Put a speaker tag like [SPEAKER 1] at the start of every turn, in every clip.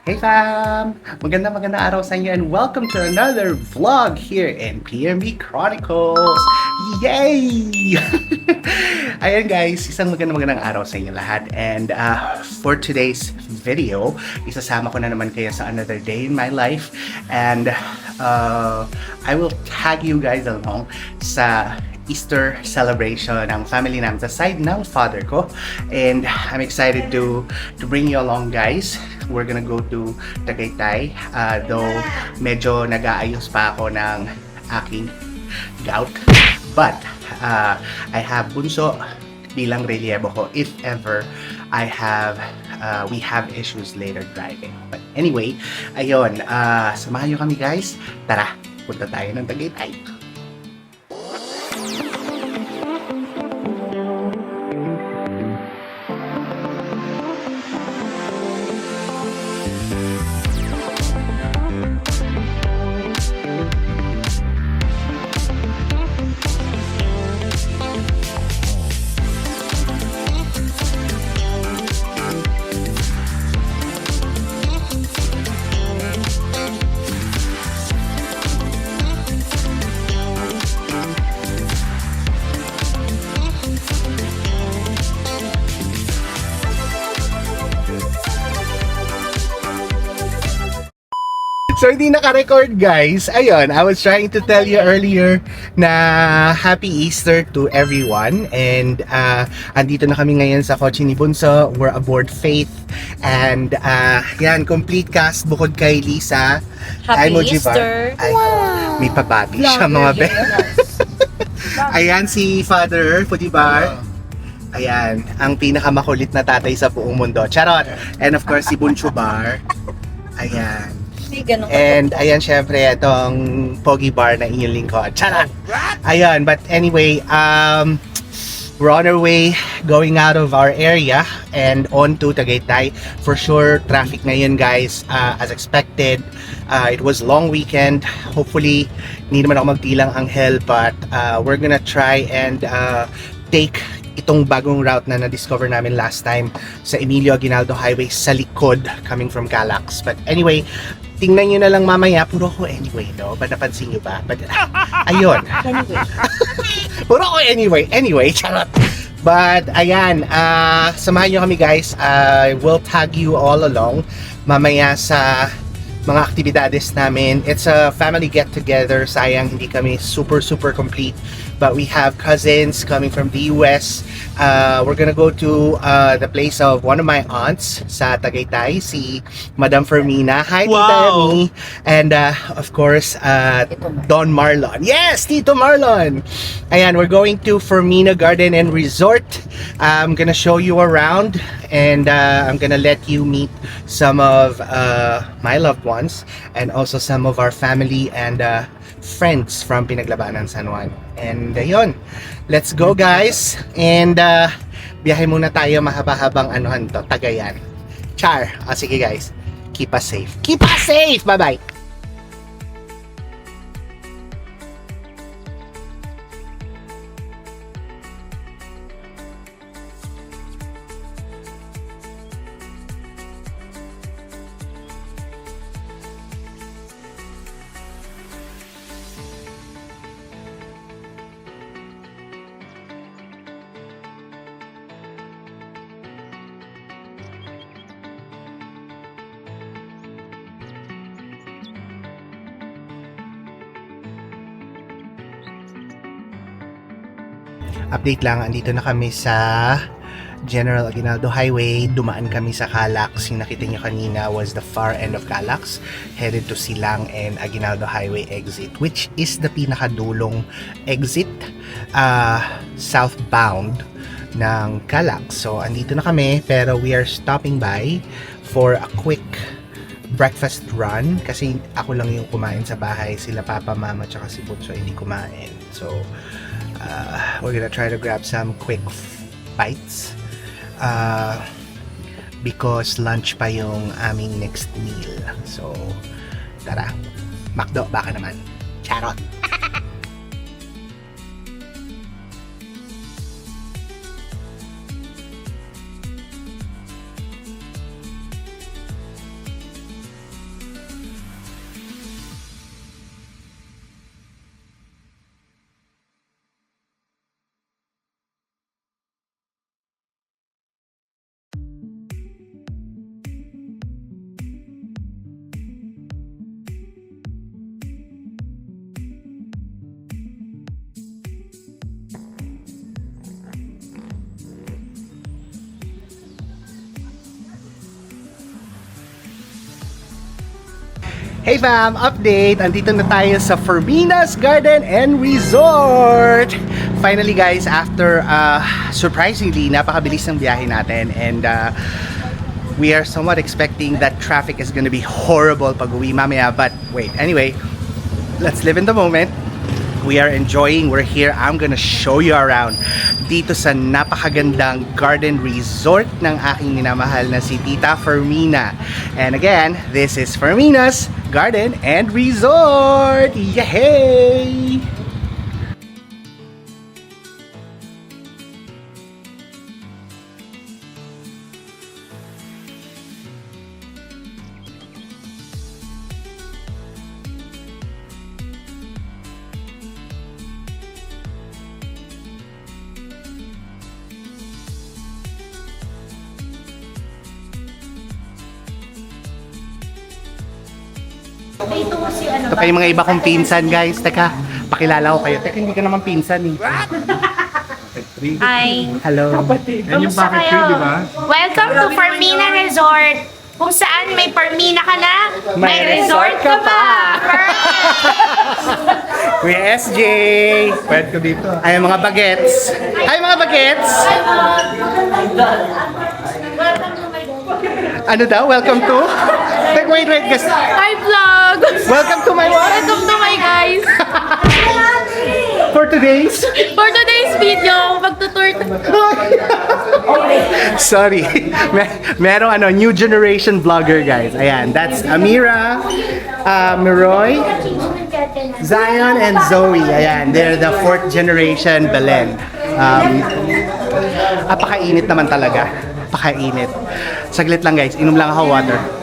[SPEAKER 1] Hey fam! Maganda maganda araw sa inyo and welcome to another vlog here in PMB Chronicles! Yay! Ayan guys, isang maganda magandang araw sa inyo lahat and uh, for today's video, isasama ko na naman kayo sa another day in my life and uh, I will tag you guys along sa Easter celebration ng family namin sa side ng father ko. And I'm excited to to bring you along guys. We're gonna go to Tagaytay. Uh, though medyo nag-aayos pa ako ng aking gout. But uh, I have bunso bilang relyebo ko if ever I have uh, we have issues later driving. But anyway, ayun, uh, samahan nyo kami guys. Tara, punta tayo ng Tagaytay. So hindi naka-record guys. Ayun, I was trying to tell you earlier na happy Easter to everyone and uh, andito na kami ngayon sa kotse ni Bunso. We're aboard Faith and uh, yan, complete cast bukod kay Lisa.
[SPEAKER 2] Happy
[SPEAKER 1] Emoji bar.
[SPEAKER 2] Easter.
[SPEAKER 1] Ay, May pababi siya mga be. Ayan si Father Fudibar. Ayan, ang pinakamakulit na tatay sa buong mundo. Charot! And of course, si Buncho Bar. Ayan.
[SPEAKER 2] Ganun
[SPEAKER 1] And ayan, syempre, itong Pogi Bar na inyong lingkod. Charot! Ayan, but anyway, um, we're on our way going out of our area and on to Tagaytay. For sure, traffic ngayon guys, uh, as expected. Uh, it was long weekend. Hopefully, hindi naman ako magtilang anghel, but uh, we're gonna try and uh, take itong bagong route na na-discover namin last time sa Emilio Aguinaldo Highway sa likod coming from Calax. But anyway, tingnan nyo na lang mamaya. Puro ko anyway, no? Ba napansin nyo ba? But, ayun. Puro ko anyway. Anyway, charot. But, ayan. ah samahan nyo kami guys. I will tag you all along mamaya sa mga aktibidades namin. It's a family get-together. Sayang, hindi kami super, super complete. But we have cousins coming from the US. Uh, we're gonna go to uh, the place of one of my aunts sa Tagaytay, si Madam Fermina. Hi, Tita
[SPEAKER 3] Wow.
[SPEAKER 1] Emmy. And uh, of course, uh, Don Marlon. Yes, Tito Marlon. Ayan, we're going to Fermina Garden and Resort. I'm gonna show you around and uh, I'm gonna let you meet some of uh, my loved ones and also some of our family and uh, friends from Pinaglabanan San Juan. And ayun, let's go guys. And uh, biyahe muna tayo mahaba-habang anuhan to, Tagayan. Char. O sige guys, keep us safe. Keep us safe! Bye-bye! Update lang, andito na kami sa General Aguinaldo Highway. Dumaan kami sa Calax. Yung nakita niyo kanina was the far end of Calax, headed to Silang and Aguinaldo Highway exit, which is the pinakadulong exit uh, southbound ng Calax. So, andito na kami, pero we are stopping by for a quick breakfast run kasi ako lang yung kumain sa bahay sila papa mama tsaka si Butso hindi kumain so uh, we're gonna try to grab some quick bites uh, because lunch pa yung aming next meal. So tara. McDo baka naman. Charot Hey fam, update! Andito na tayo sa Fermina's Garden and Resort! Finally guys, after uh, surprisingly, napakabilis ng biyahe natin and uh, we are somewhat expecting that traffic is gonna be horrible pag uwi mamaya but wait, anyway, let's live in the moment. We are enjoying, we're here, I'm gonna show you around dito sa napakagandang garden resort ng aking minamahal na si Tita Fermina. And again, this is Fermina's Garden and Resort! Yay!
[SPEAKER 2] Ito si ano
[SPEAKER 1] Ito pa yung mga iba kong pinsan guys. Teka, pakilala ko kayo. Teka, hindi ka naman pinsan eh.
[SPEAKER 2] Hi.
[SPEAKER 1] Hello.
[SPEAKER 2] Kamusta kayo? Welcome to Fermina Resort. Kung saan may Fermina ka na, may, resort ka pa.
[SPEAKER 1] Kuya SJ!
[SPEAKER 3] Pwede ko dito.
[SPEAKER 1] Ay, mga bagets. Ay, mga bagets! Ano daw? Welcome to? Teka, wait, wait, guys.
[SPEAKER 2] Hi vlog!
[SPEAKER 1] Welcome to my what?
[SPEAKER 2] Welcome to my guys!
[SPEAKER 1] For today's?
[SPEAKER 2] For today's video, magtutour
[SPEAKER 1] Sorry. Mer merong ano, new generation vlogger, guys. Ayan, that's Amira, uh, Miroy, Zion, and Zoe. Ayan, they're the fourth generation Belen. Um, apakainit naman talaga. Apakainit. Saglit lang, guys. Inom lang ako water.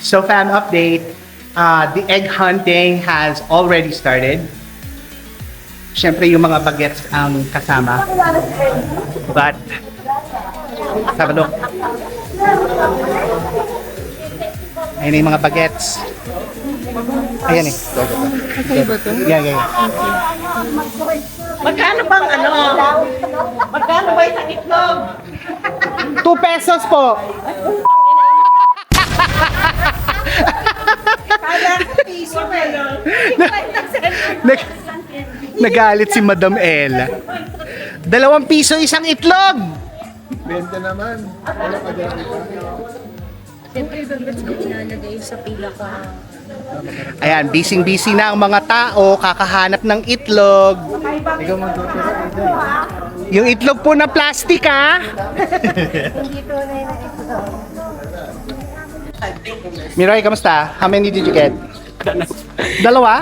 [SPEAKER 1] So, fan update. Uh, the egg hunting has already started. Siyempre, yung mga bagets ang kasama. But, Sabado. Ayun na yung mga bagets. Ayan eh. Go, go, go. Yeah, yeah, yeah.
[SPEAKER 4] Magkano bang ano? Magkano ba isang itlog?
[SPEAKER 1] 2 pesos po! Nag nagalit si Madam Ella. Dalawang piso isang itlog!
[SPEAKER 3] 20 naman. Wala ka dyan.
[SPEAKER 2] Siyempre, bagets ko inalagay sa pila ko.
[SPEAKER 1] Ayan, busy-busy na ang mga tao kakahanap ng itlog.
[SPEAKER 3] Ikaw magtuturo.
[SPEAKER 1] Yung itlog po na plastic ha. Miroy, kamusta? How many did you get? Dalawa?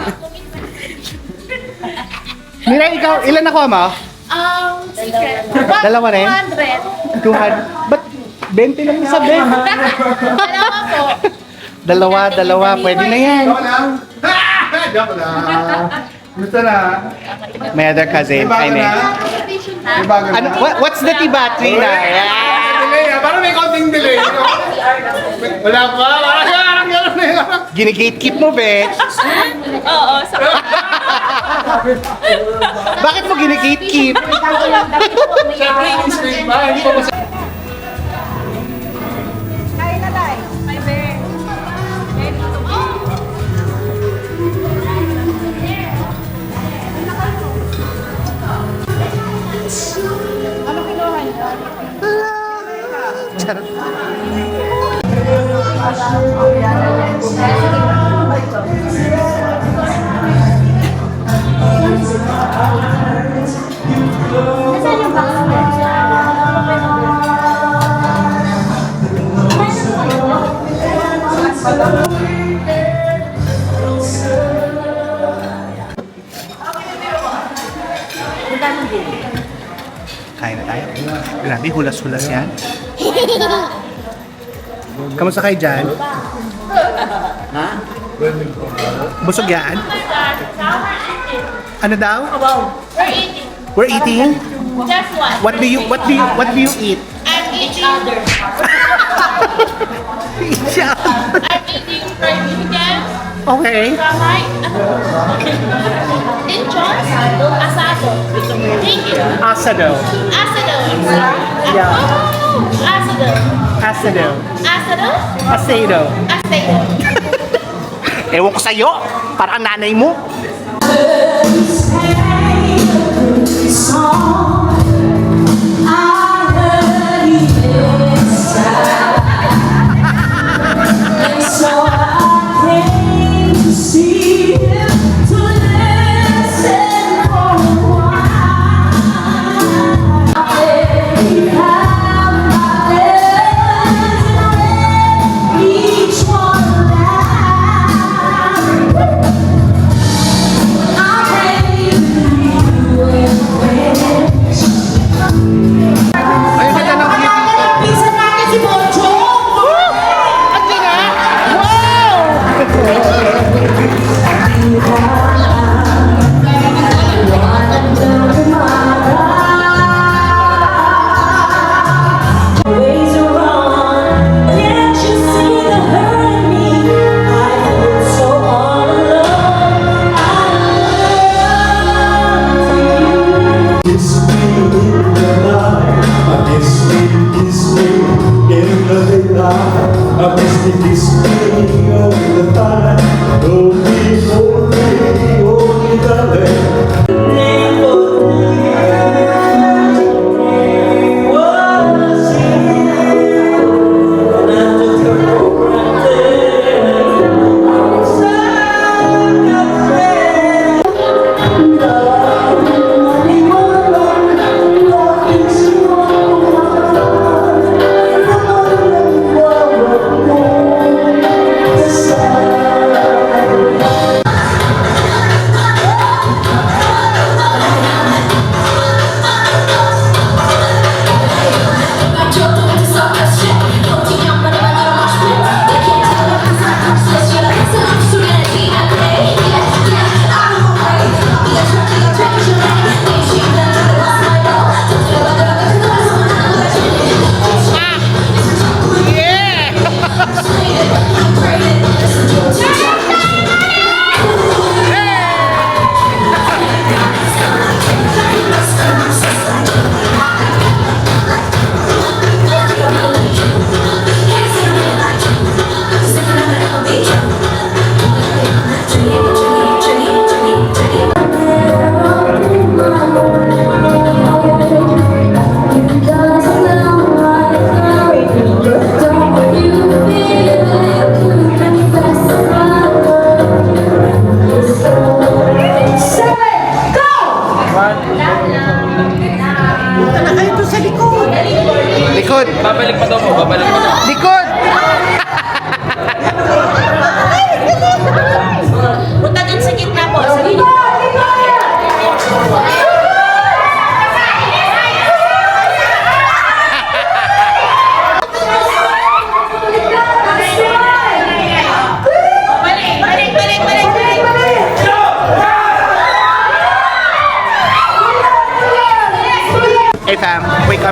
[SPEAKER 1] Miroy, ikaw, ilan nakuha mo?
[SPEAKER 2] Um, secret.
[SPEAKER 1] Dalawa rin?
[SPEAKER 2] 100.
[SPEAKER 1] 200. Ba't 20 lang isa, Ben?
[SPEAKER 2] Dalawa po.
[SPEAKER 1] Dalawa, dalawa. Pwede na yan.
[SPEAKER 3] Joke lang. Joke lang. Gusto na.
[SPEAKER 1] My other cousin.
[SPEAKER 3] May
[SPEAKER 1] Ay.
[SPEAKER 3] May.
[SPEAKER 1] Ano, what, what's the tibatri na? Yeah.
[SPEAKER 3] Delay. Parang may konting delay. Wala pa. Parang parang gano'n na yun.
[SPEAKER 1] Ginigatekeep mo, bitch.
[SPEAKER 2] Oo, sa
[SPEAKER 1] Bakit mo ginigatekeep?
[SPEAKER 3] Siyempre, yung straight ba? Hindi pa masaya. Ano kinuha niyo? Kain na tayo. Grabe, hulas-hulas yan. Kamusta kayo dyan? Busog yan? Ano daw?
[SPEAKER 2] We're eating.
[SPEAKER 3] We're eating?
[SPEAKER 2] Just one.
[SPEAKER 3] What do you, what do you, what do you eat?
[SPEAKER 2] I'm eating. Other.
[SPEAKER 3] Siya.
[SPEAKER 2] I'm eating fried chicken.
[SPEAKER 3] Okay.
[SPEAKER 2] Kamay. Lechon. Asado. Thank you.
[SPEAKER 3] Asado.
[SPEAKER 2] Asado.
[SPEAKER 3] Yeah.
[SPEAKER 2] Asado.
[SPEAKER 3] Asado.
[SPEAKER 2] Asado.
[SPEAKER 3] Asado.
[SPEAKER 2] Asado.
[SPEAKER 3] Ewan ko sa'yo. Parang nanay mo.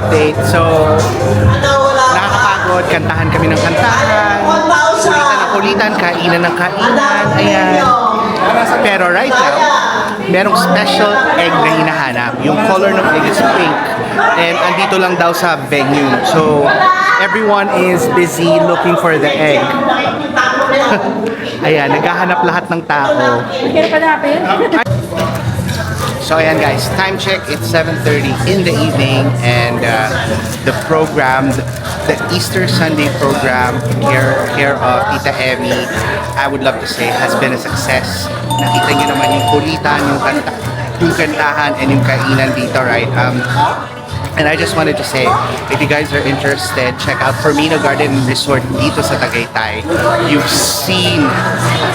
[SPEAKER 3] Update. So, nakakapagod. Kantahan kami ng kantahan. Kulitan ng kulitan, kainan ng kainan. Ayan. Pero right now, merong special egg na hinahanap. Yung color ng egg is pink. And andito lang daw sa venue. So, everyone is busy looking for the egg. Ayan, naghahanap lahat ng tao. So ayan guys, time check, it's 7.30 in the evening and uh, the program, the Easter Sunday program here, here of Tita Emmy, I would love to say has been a success. Nakita niyo naman yung kulitan, yung, kanta, yung kantahan and yung kainan dito, right? Um,
[SPEAKER 1] And I just wanted to say, if you guys are interested, check out Fermino Garden Resort dito sa Tagaytay. You've seen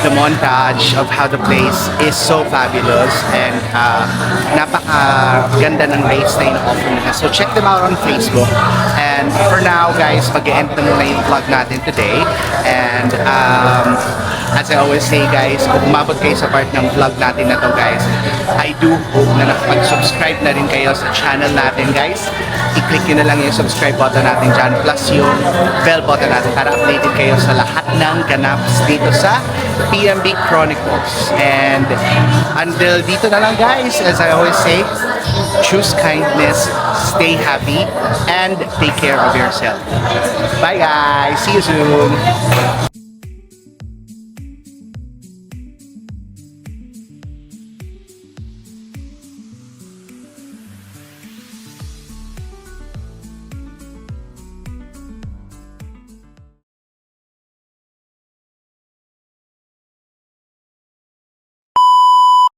[SPEAKER 1] the montage of how the place is so fabulous and uh, napaka ganda ng rates na in-offer nila. So check them out on Facebook. And for now, guys, mag-end na muna yung vlog natin today. And um, as I always say, guys, kung umabot kayo sa part ng vlog natin na to, guys, I do hope na nakapag-subscribe na rin kayo sa channel natin, guys. I-click nyo na lang yung subscribe button natin dyan, plus yung bell button natin para updated kayo sa lahat ng ganaps dito sa PMB Chronicles. And until dito na lang, guys, as I always say, choose kindness, stay happy, and take care of yourself. Bye, guys. See you soon.